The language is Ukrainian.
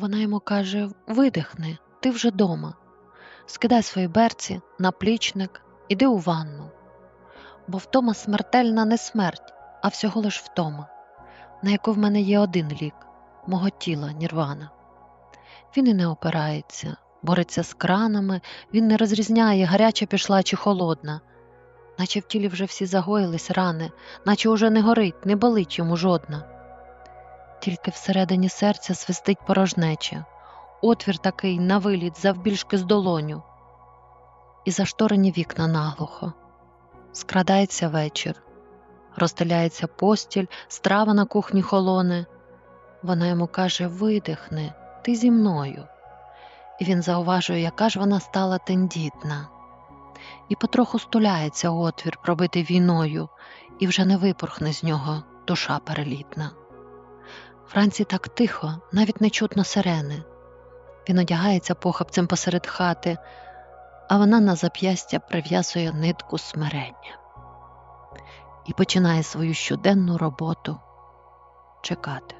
Вона йому каже: видихни, ти вже дома. Скидай свої берці, наплічник, іди у ванну. Бо втома смертельна не смерть, а всього лиш втома, на яку в мене є один лік мого тіла нірвана. Він і не опирається, бореться з кранами, він не розрізняє, гаряча пішла чи холодна, наче в тілі вже всі загоїлись рани, наче уже не горить, не болить йому жодна. Тільки всередині серця свистить порожнеча, отвір такий на виліт завбільшки з долоню, і зашторені вікна наглухо. Скрадається вечір, розстеляється постіль, страва на кухні холоне. Вона йому каже: видихни, ти зі мною. І він зауважує, яка ж вона стала тендітна. І потроху стуляється отвір, пробитий війною, і вже не випорхне з нього душа перелітна. Вранці так тихо, навіть не чутно сирени. Він одягається похапцем посеред хати, а вона на зап'ястя прив'язує нитку смирення і починає свою щоденну роботу чекати.